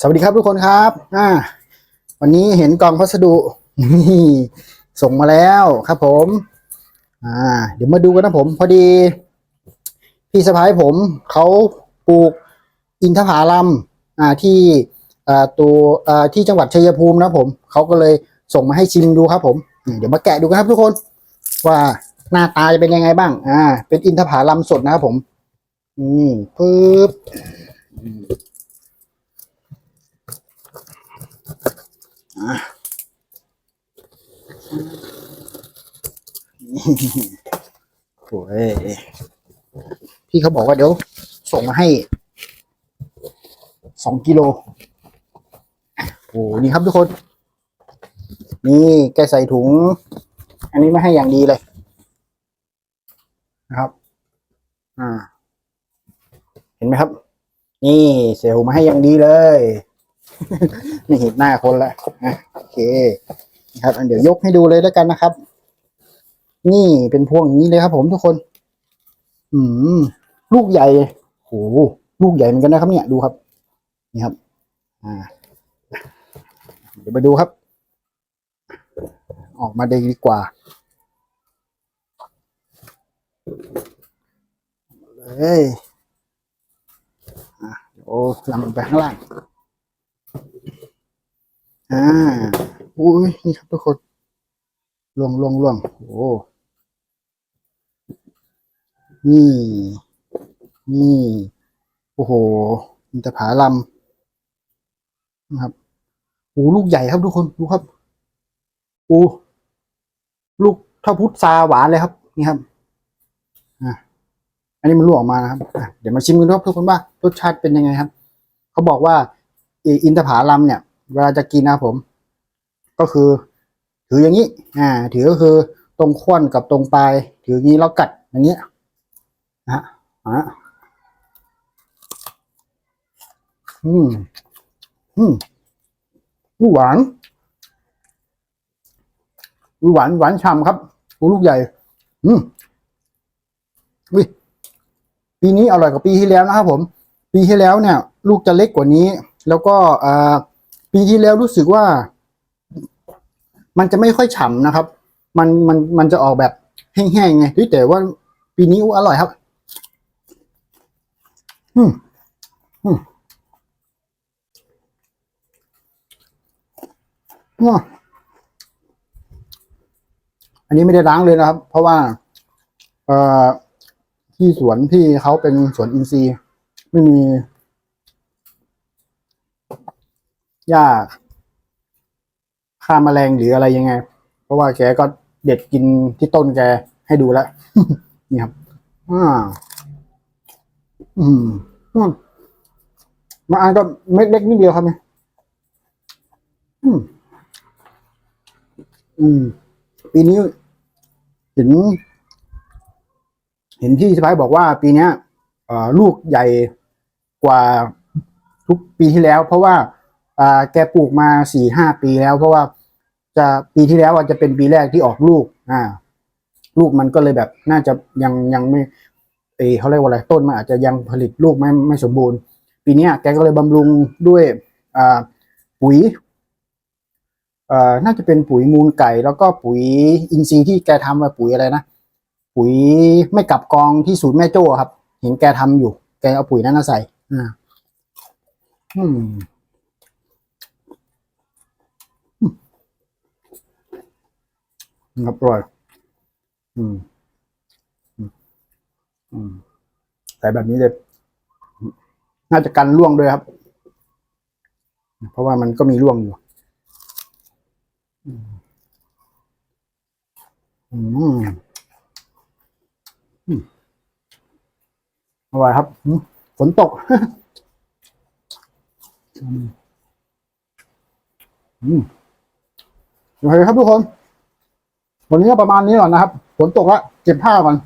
สวัสดีครับทุกคนครับ อ่า วันนี้เห็นกล่องพัสดุนี่ส่งมาแล้วครับผม อ่า เดี๋ยวมาดูกันนะผม พอดี พี่สะพ้ายผมเขาปลูกอินทผลัมอ่าที่อ่าตัวอ่าที่จังหวัดชัยภูมินะผมเขาก็เลยส่งมาให้ชิมดูครับผม เดี๋ยวมาแกะดูกันครับทุกคน ว่าหน้าตาจะเป็นยังไงบ้าง อ่า เป็นอินทผลัมสดนะครับผม อืมปึ๊บ โอ้ยพี่เขาบอกว่าเดี๋ยว ส่งมาให้สองกิโลโอ้นี่ครับทุกคน นี่แกใส่ถุง อันนี้มาให้อย่างดีเลย นะครับ อ่า เห็นไหมครับ นี่เซลมาให้อย่างดีเลย ไม่เห็นหน้าคนละอะโอเคนะครับอันเดี๋ยวยกให้ดูเลยแล้วกันนะครับ นี่เป็นพวงนี้เลยครับ ผมทุกคน อืม ลูกใหญ่โหลูกใหญ่เหมือนกันนะครับ เนี่ยดูครับ นี่ครับ อ่า เดี๋ยวมาดูครับ ออกมาดีกว่าเลยอะเดี๋ยวลำไปข้างล่าง อ่าอุ้ยนี่ครับทุกคนลวงลวงลวงโอ้นี่นี่โอ้โหอินทผาลัมนะครับโอ้ลูกใหญ่ครับทุกคนดูครับโอ้ลูกเท่าพุทราหวานเลยครับ นี่ครับอะอันนี้มันลวกออกมานะครับเดี๋ยวมาชิมกันครับทุกคนว่ารสชาติเป็นยังไงครับ เขาบอกว่าอิอินทผาลัมเนี่ย เวลาจะกินนะผม ก็คือ ถืออย่างนี้ อ่า ถือก็คือตรงข้วนกับตรงปลาย ถืออย่างนี้แล้วกัดอย่างเงี้ยนะฮะอะอืม อืมหวานหวานหวานฉ่ำครับอู้ลูกใหญ่ อืมวิปีนี้อร่อยกว่าปีที่แล้วนะครับผม ปีที่แล้วเนี่ย ลูกจะเล็กกว่านี้ แล้วก็อ่า ปีที่แล้วรู้สึกว่า มันจะไม่ค่อยฉ่ำนะครับ มันมันมันจะออกแบบแห้งๆไงแต่ว่าปีนี้อร่อยครับ อืมอืมอันนี้ไม่ได้ล้างเลยนะครับ เพราะว่า เอ่อที่สวนที่เขาเป็นสวนอินทรีย์ไม่มี หญ้าฆ่าแมลงหรืออะไรยังไง เพราะว่าแกก็เด็ดกินที่ต้นแกให้ดูแล้วนี่ครับอ่าอืมอืมมาอ่านก็เม็ดเล็กนิดเดียวครับเนี่ยอืม อืม ปีนี้เห็น เห็นพี่สไปบอกว่าปีเนี้ยอ่อลูกใหญ่กว่าทุกปีที่แล้ว เพราะว่า อ่าแกปลูกมาสี่ห้าปีแล้ว เพราะว่าจะปีที่แล้วอะจะเป็นปีแรกที่ออกลูก อ่า ลูกมันก็เลยแบบน่าจะยังยังไม่เออเขาเรียกว่าอะไรต้นมันอาจจะยังผลิตลูกไม่ไม่สมบูรณ์ ปีเนี้ยแกก็เลยบำรุงด้วยอ่าปุ๋ยเอ่อน่าจะเป็นปุ๋ยมูลไก่ แล้วก็ปุ๋ยอินทรีย์ที่แกทำมาปุ๋ยอะไรนะปุ๋ยไม่กลับกองที่ศูนย์แม่โจ้ครับ เห็นแกทำอยู่ แกเอาปุ๋ยนั้นมาใส่ อ่า อืม ครับ อร่อย อืม อืมใส่แบบนี้เลยน่าจะกันร่วงด้วยครับ เพราะว่ามันก็มีร่วงอยู่ อืมอร่อยครับฝนตก อืมอืมโอเคครับทุกคน วันนี้ก็ประมาณนี้ก่อนนะครับฝนตกแล้วเก็บผ้าก่อน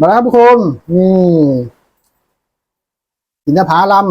มาแล้วครับทุกคนนี่อินทผลัม